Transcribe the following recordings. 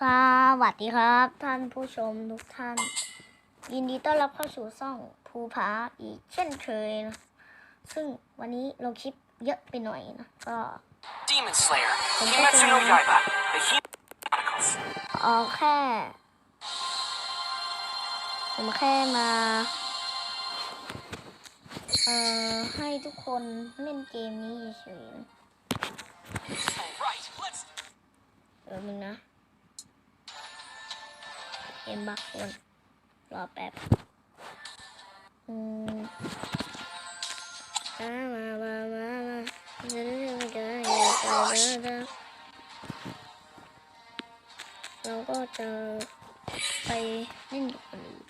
สวัสดีครับ ท่านผู้ชมทุกท่าน ยินดีต้อนรับเข้าสู่ช่องภูผาอีกเช่นเคยนะซึ่งวันนี้ลงคลิปเยอะไปหน่อยนะก็ Demon Slayer, Không có Kimetsu no tên. Yaiba, the Human Chronicles. เอาแค่ ผมแค่มา เอ่อ ให้ทุกคนเล่นเกมนี้เฉยๆนะ Alright, let's เออมึงนะ เกมบักคนรอแป๊บอืมมามามามามาเดินเดินเดินเดินเดินเราก็จะไปเล่นกับคนอื่น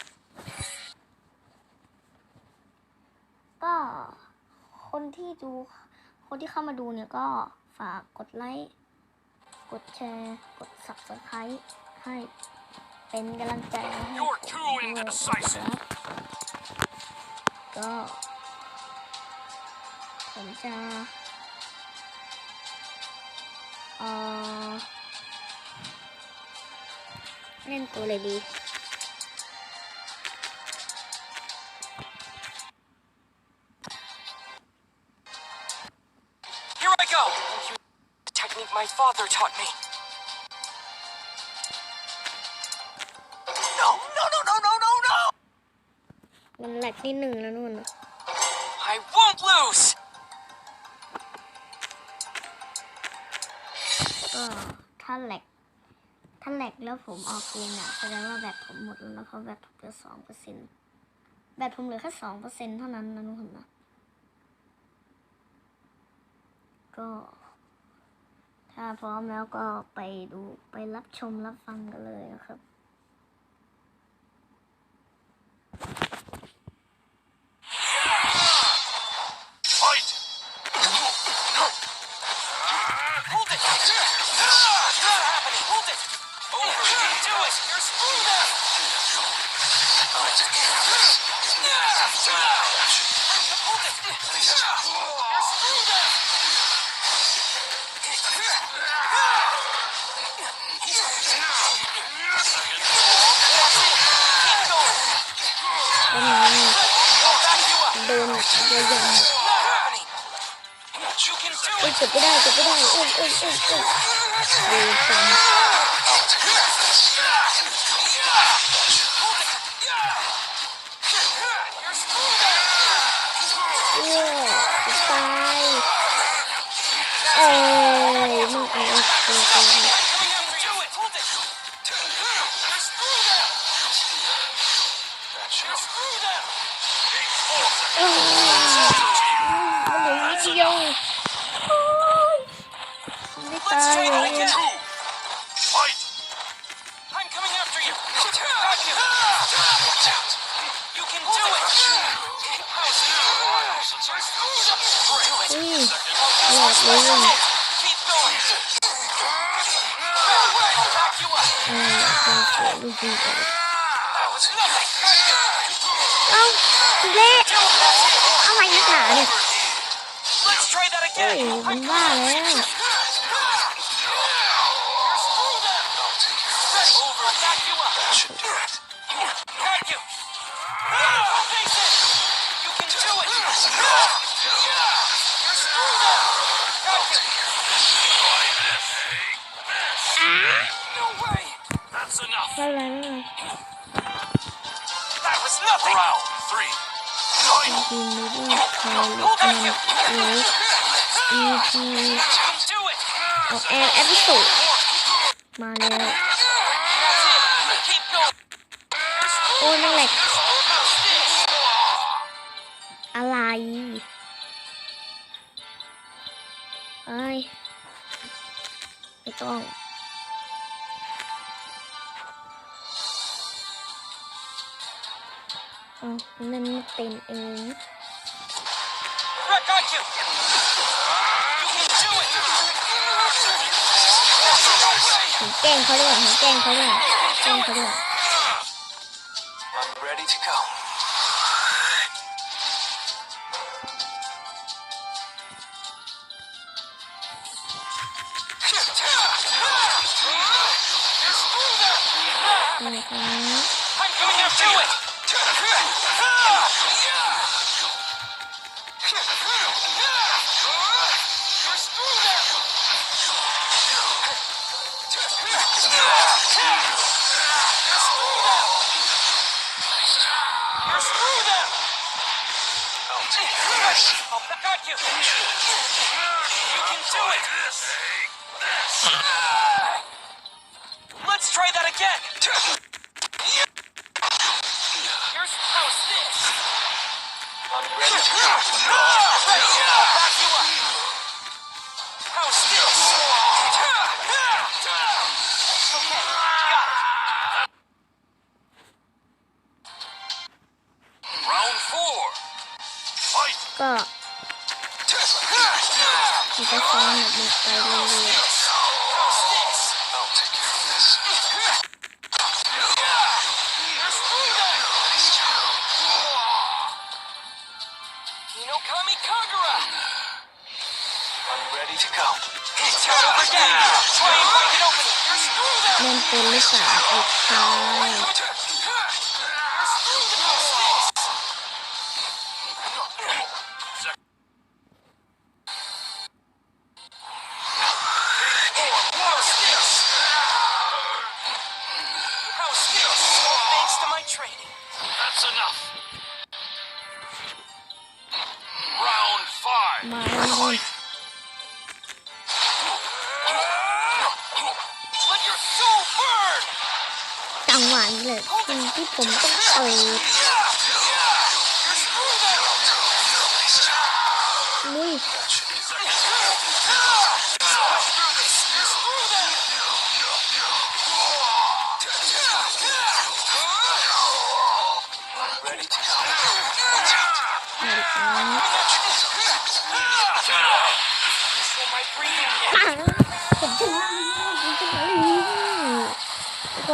ก็คนที่ดู คนที่เข้ามาดูเนี่ยก็ฝากกดไลค์ กดแชร์ กด subscribe ให้ പെൺകളം కొంచెం నేను కూలేదు Here I go! The technique my father taught me. ลกนิดหนึ่งแล้วนู่นน่ะ I won't lose! ก็ถ้าแหลกถ้าแหลกแล้วผมออกเกมเนี่ยแสดงว่าแบตผมหมดแล้วนะเพราะแบตผมเหลือสองเปอร์เซ็นต์แบตผมเหลือแค่สองเปอร์เซ็นต์เท่านั้นนะทุกคนนะก็ถ้าพร้อมแล้วก็ไปดูไปรับชมรับฟังกันเลยนะครับ เก็บไม่ เป็นเสียลูกดีเลยเอ้าเละอะไรนักหนาเนี่ยเอ้ยมันบ้าแล้ว ไม่เป็นไรไม่เป็นไรจริงๆนี่ด้วยคาร์ลมันเลิฟอีจีออกแอร์เอพิโซดมาแล้วโอ้ยนั่งแหลกอะไรไอ้ยไม่ต้อง เอาเล่นเป็นเองผมแกล้งเขาด้วยผมแกล้งเขาด้วยแกล้งเขาด้วย I'm ready to go. You! You can do it! Let's try that again! Here's how's this? I'm ready โอเค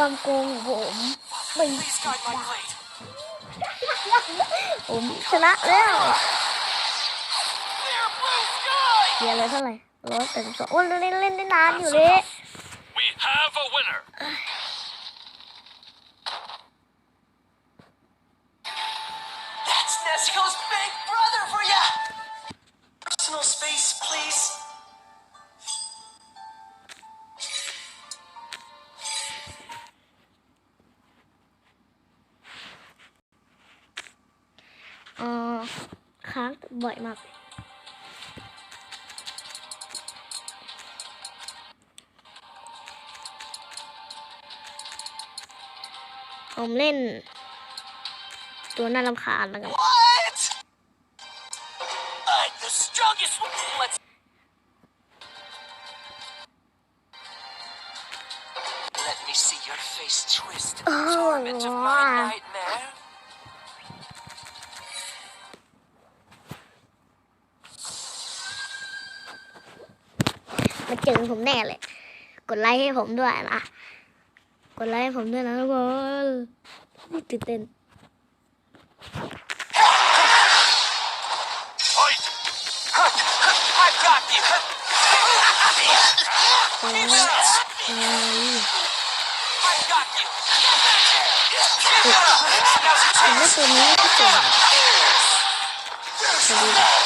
ความโกงของผมไม่ Please guide my blade. ผมชนะแล้ว Clear blue sky. เสียเลยเท่าไหร่ร้อยแปดสิบสองโอ้ยเล่นเล่นได้นานอยู่เลย We have a winner. ร่อยมาก ผมเล่น ตัวน่ารำคาญแล้วกัน มาเจอผมแน่เลย กดไลค์ให้ผมด้วยนะ กดไลค์ให้ผมด้วยนะทุกคนนี่ตื่นเต้น Fight! I've got you. โอ้ย Give it up. โอ้ย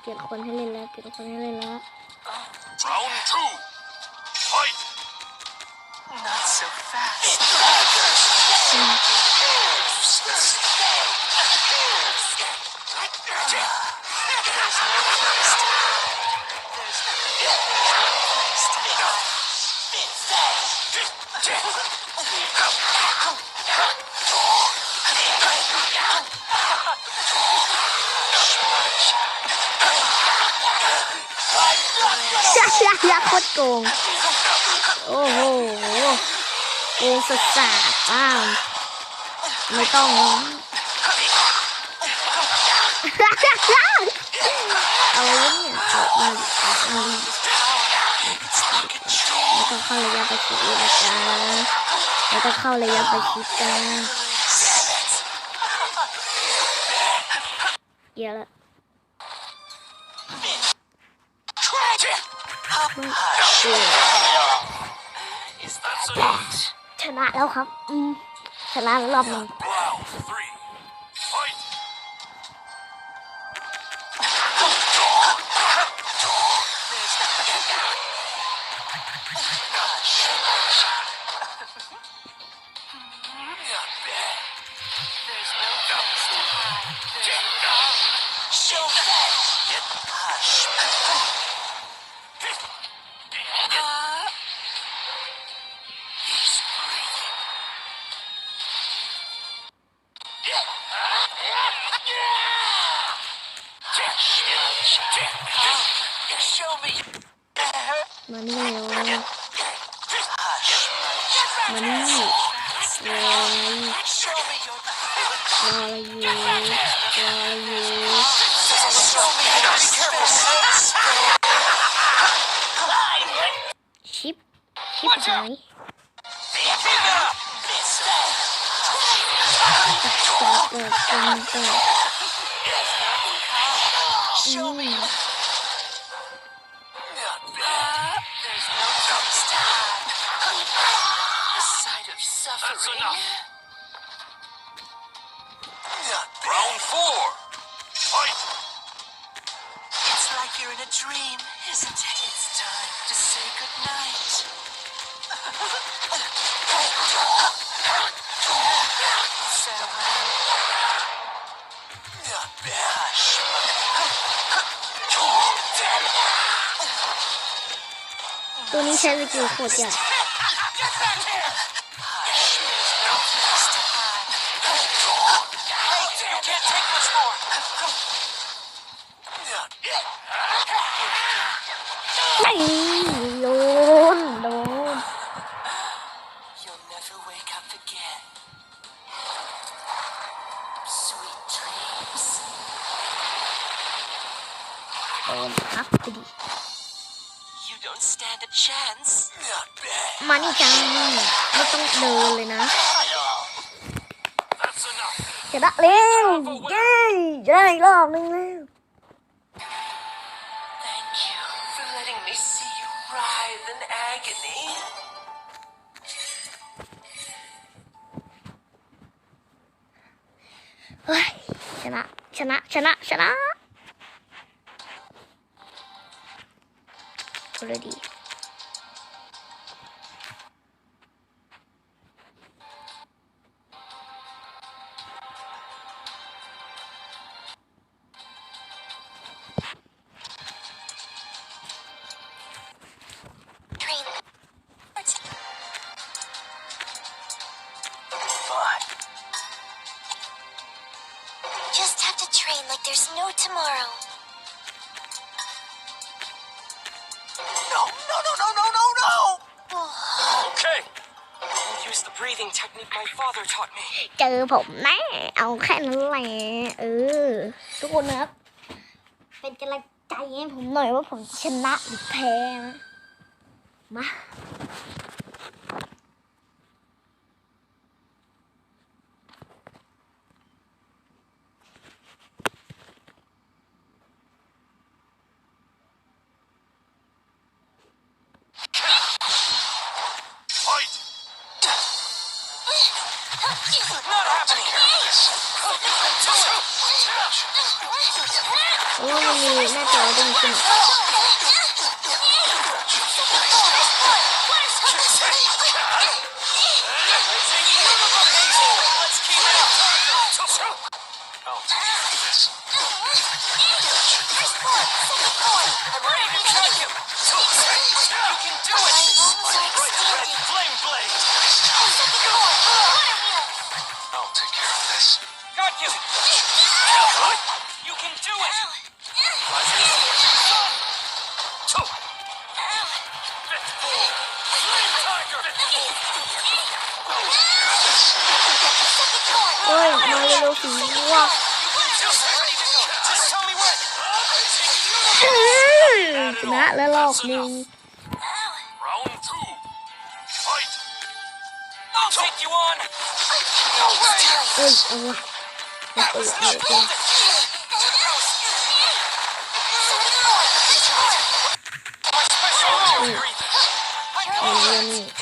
เปลี่ยนคนให้เล่นแล้วเปลี่ยนคนให้เล่นแล้ว Round two. ยากยากยากโคตรโกง โอ้โหโกงสัสสาป้าวไม่ต้องเอาอืม It's like a dream. ไม่ต้องเข้าระยะประชิดนะจ๊ะไม่ต้องเข้าระยะประชิดจ้าเยอะละ เออ Is that enough? ชนะแล้วครับ อืมชนะรอบหนึ่ง มานี่รออะไร Show me your. suffering. That's enough. Round four. Fight. It's like you're in a dream, isn't it? It's time to say goodnight. Uh, Not bad. ไม่โดนโดน You'll never wake up again. Sweet dreams. โดนครับไปดิ You don't stand a chance. Not bad. มานี่จังไม่ต้องเดินเลยนะ That's enough. ชนะเร็วเย้จะได้อีกรอบนึงแล้ว เฮ้ยชนะชนะชนะ there's no tomorrow. No, no, no, no, no, no, no. Okay. I'll use the breathing technique my father taught me. เจอผมแน่เอาแค่นั้นแหละเออทุกคนนะครับ เป็นกำลังใจให้ผมหน่อยว่าผมจะชนะหรือแพ้นะมา Just ready to go. Just tell me when. อื้อสุดนะแล้วรอบ That's หนึ่ง enough. Round two. Fight. I'll take you on. No way. เอ้ยเอาวะไม่เปิดเลยเปิด My special move. Breathe. เอาเรื่องนี้เอาเรื่อง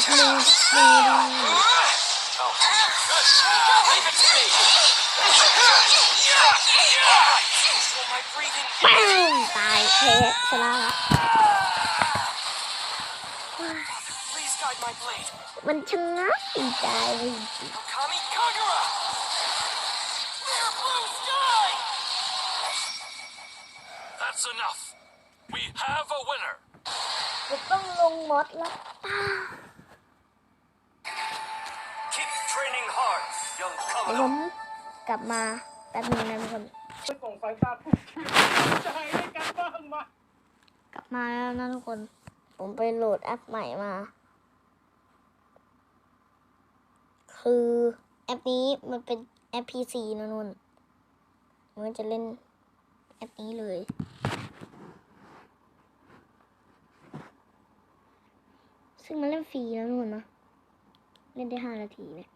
มาดิมาดิมาดิ Oh, good. Leave it to me. Yeah. Yeah. Control my breathing. ปังตายแพ้ชนะละ Please guide my blade. มันชนะดีใจ Kami Kagura. Clear blue sky. That's enough. We have a winner. จะต้อ ผมกลับมาแป๊บนึงนะทุกคนไปส่งสายตาทุกทีใจให้กันบ้างมากลับมาแล้วนะทุกคน ผมไปโหลดแอปใหม่มา คือแอปนี้มันเป็นแอป PC นะนุ่นมันจะเล่นแอปนี้เลยซึ่งมันเล่นฟรีนะนุ่นนะ เล่นได้ห้านาทีเนี่ย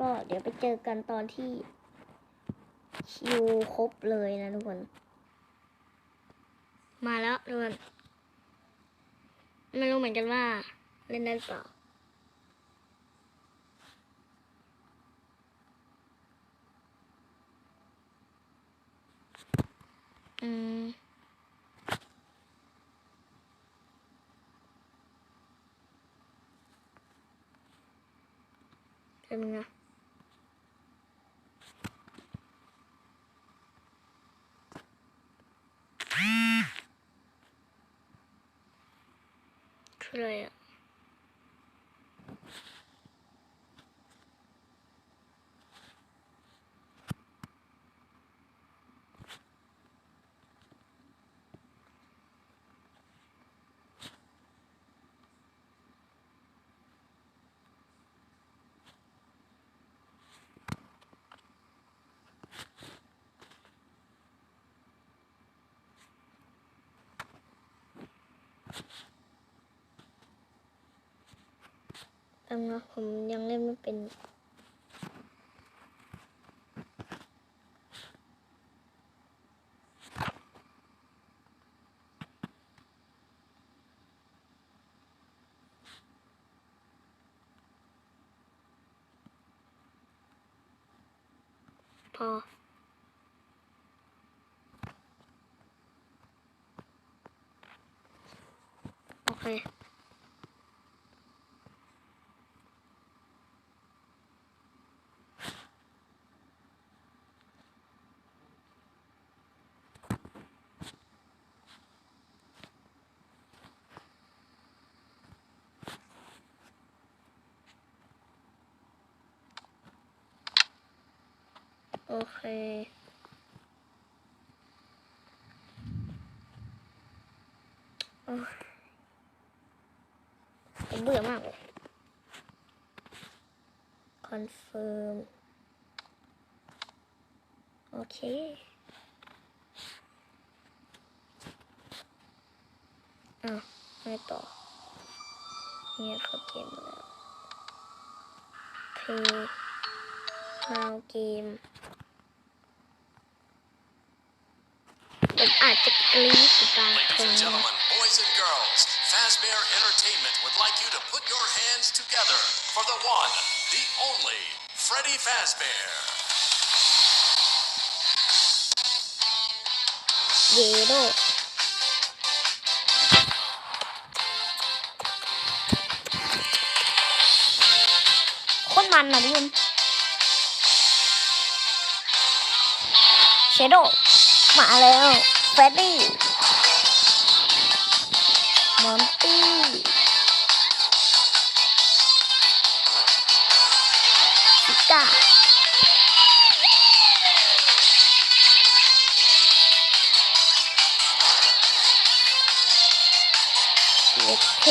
ก็เดี๋ยวไปเจอกันตอนที่คิวครบเลยนะทุกคน มาแล้วทุกคนไม่รู้เหมือนกันว่า เล่นได้หรือเปล่าอืมเป็นไง น ออะไรอะแป๊บนะผมยังเล่นไม่เป็น พอ โอเค โอเคอ้ยผมเบื่อมากเลยคอนเฟิร์ม โอเคอ้าวไม่ต่อเนี่ยเขาเกมาแล้ว play now game ผมอาจจะกรี๊ดอยู่บางค Ladies รั้ and ง gentlemen, boys and girls, Fazbear Entertainment would like you to put your hands together for the one, the only, Freddy Fazbear. เยโดโคตรมันนะทุกคนเชโดมาแล้ว เฟดดี้มอนตี้ปิก้าโอเค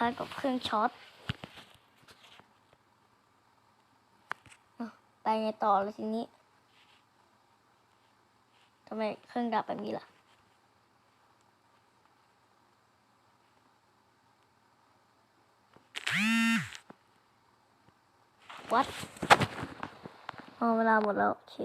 คล้ายๆกับเครื่องช็อตไปไงต่อแล้วทีนี้ทำไมเครื่องดับแบบนี้ล่ะวัดอ๋อเวลาหมดแล้ว โอเค